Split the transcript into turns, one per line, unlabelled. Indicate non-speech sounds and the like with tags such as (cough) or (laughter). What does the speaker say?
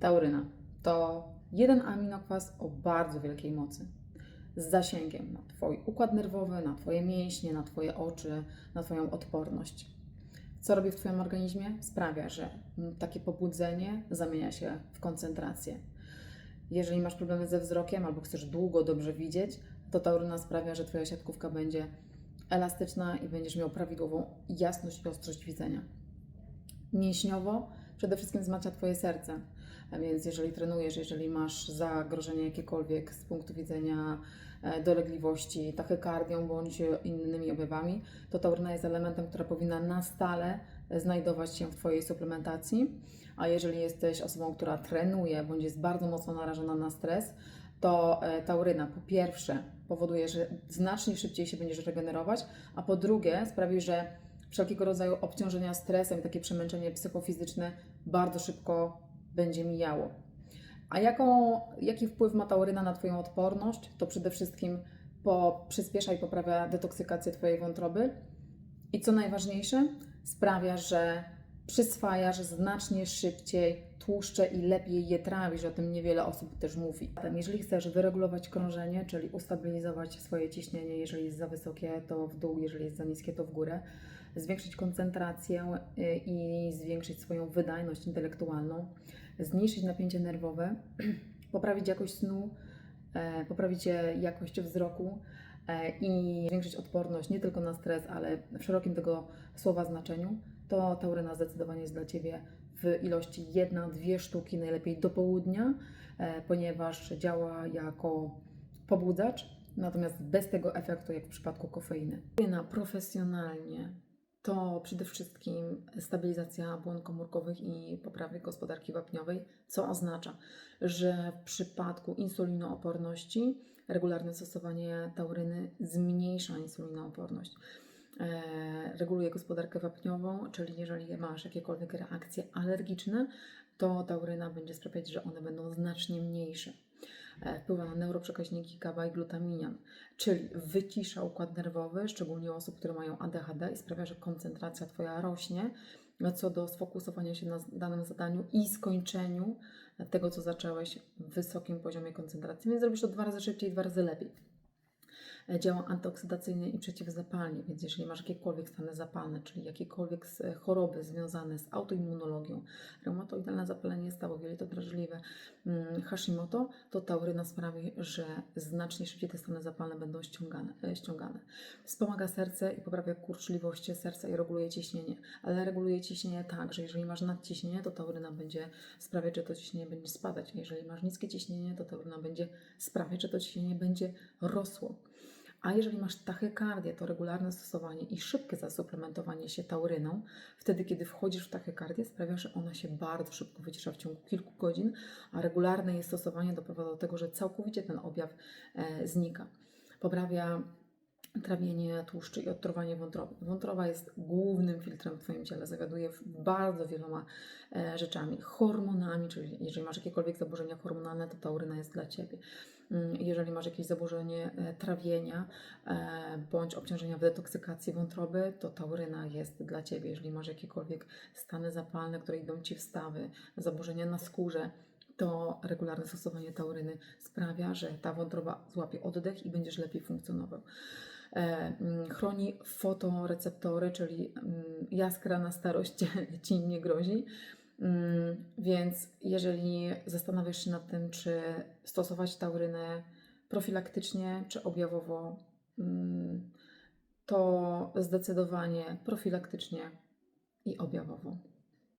Tauryna to jeden aminokwas o bardzo wielkiej mocy. Z zasięgiem na Twój układ nerwowy, na Twoje mięśnie, na Twoje oczy, na Twoją odporność. Co robi w Twoim organizmie? Sprawia, że takie pobudzenie zamienia się w koncentrację. Jeżeli masz problemy ze wzrokiem albo chcesz długo dobrze widzieć, to tauryna sprawia, że Twoja siatkówka będzie elastyczna i będziesz miał prawidłową jasność i ostrość widzenia. Mięśniowo przede wszystkim wzmacnia Twoje serce. Więc jeżeli trenujesz, jeżeli masz zagrożenie jakiekolwiek z punktu widzenia e, dolegliwości, tachykardią bądź innymi objawami, to tauryna jest elementem, która powinna na stale znajdować się w Twojej suplementacji. A jeżeli jesteś osobą, która trenuje bądź jest bardzo mocno narażona na stres, to e, tauryna po pierwsze powoduje, że znacznie szybciej się będziesz regenerować, a po drugie sprawi, że wszelkiego rodzaju obciążenia stresem, takie przemęczenie psychofizyczne bardzo szybko będzie mijało. A jaki wpływ ma tauryna na Twoją odporność? To przede wszystkim po, przyspiesza i poprawia detoksykację Twojej wątroby. I co najważniejsze, sprawia, że przyswajasz znacznie szybciej tłuszcze i lepiej je trawisz. O tym niewiele osób też mówi. Zatem, jeżeli chcesz wyregulować krążenie, czyli ustabilizować swoje ciśnienie, jeżeli jest za wysokie, to w dół, jeżeli jest za niskie, to w górę, zwiększyć koncentrację y, i zwiększyć swoją wydajność intelektualną, zmniejszyć napięcie nerwowe, (clears throat) poprawić jakość snu, e, poprawić jakość wzroku e, i zwiększyć odporność nie tylko na stres, ale w szerokim tego słowa znaczeniu, to tauryna zdecydowanie jest dla Ciebie w ilości jedna, dwie sztuki, najlepiej do południa, e, ponieważ działa jako pobudzacz, natomiast bez tego efektu, jak w przypadku kofeiny. Tauryna profesjonalnie to przede wszystkim stabilizacja błon komórkowych i poprawy gospodarki wapniowej, co oznacza, że w przypadku insulinooporności regularne stosowanie tauryny zmniejsza insulinooporność. E, reguluje gospodarkę wapniową, czyli jeżeli masz jakiekolwiek reakcje alergiczne, to tauryna będzie sprawiać, że one będą znacznie mniejsze. E, Wpływa na neuroprzekaźniki GABA i glutaminian, czyli wycisza układ nerwowy, szczególnie osób, które mają ADHD i sprawia, że koncentracja Twoja rośnie co do sfokusowania się na danym zadaniu i skończeniu tego, co zacząłeś w wysokim poziomie koncentracji. Więc zrobisz to dwa razy szybciej, dwa razy lepiej działa antyoksydacyjnie i przeciwzapalnie, więc jeżeli masz jakiekolwiek stany zapalne, czyli jakiekolwiek e, choroby związane z autoimmunologią, reumatoidalne zapalenie stawu, jelito drażliwe, mm, Hashimoto, to tauryna sprawi, że znacznie szybciej te stany zapalne będą ściągane. e, ściągane. Wspomaga serce i poprawia kurczliwość serca i reguluje ciśnienie, ale reguluje ciśnienie tak, że jeżeli masz nadciśnienie, to tauryna będzie sprawiać, że to ciśnienie będzie spadać. Jeżeli masz niskie ciśnienie, to tauryna będzie sprawiać, że to ciśnienie będzie rosło. A jeżeli masz tachykardię, to regularne stosowanie i szybkie zasuplementowanie się tauryną, wtedy kiedy wchodzisz w tachykardię, sprawia, że ona się bardzo szybko wycisza w ciągu kilku godzin, a regularne jej stosowanie doprowadza do tego, że całkowicie ten objaw e, znika. Poprawia trawienie tłuszczy i odtruwanie wątroby. Wątroba jest głównym filtrem w Twoim ciele, zawiaduje bardzo wieloma e, rzeczami, hormonami, czyli jeżeli masz jakiekolwiek zaburzenia hormonalne, to tauryna jest dla Ciebie. Mm, Jeżeli masz jakieś zaburzenie e, trawienia e, bądź obciążenia w detoksykacji wątroby, to tauryna jest dla Ciebie. Jeżeli masz jakiekolwiek stany zapalne, które idą Ci w stawy, zaburzenia na skórze, to regularne stosowanie tauryny sprawia, że ta wątroba złapie oddech i będziesz lepiej funkcjonował. E, mm, Chroni fotoreceptory, czyli mm, jaskra na starość (laughs) Ci nie grozi. Mm, Więc jeżeli zastanawiasz się nad tym, czy stosować taurynę profilaktycznie, czy objawowo, to zdecydowanie profilaktycznie i objawowo.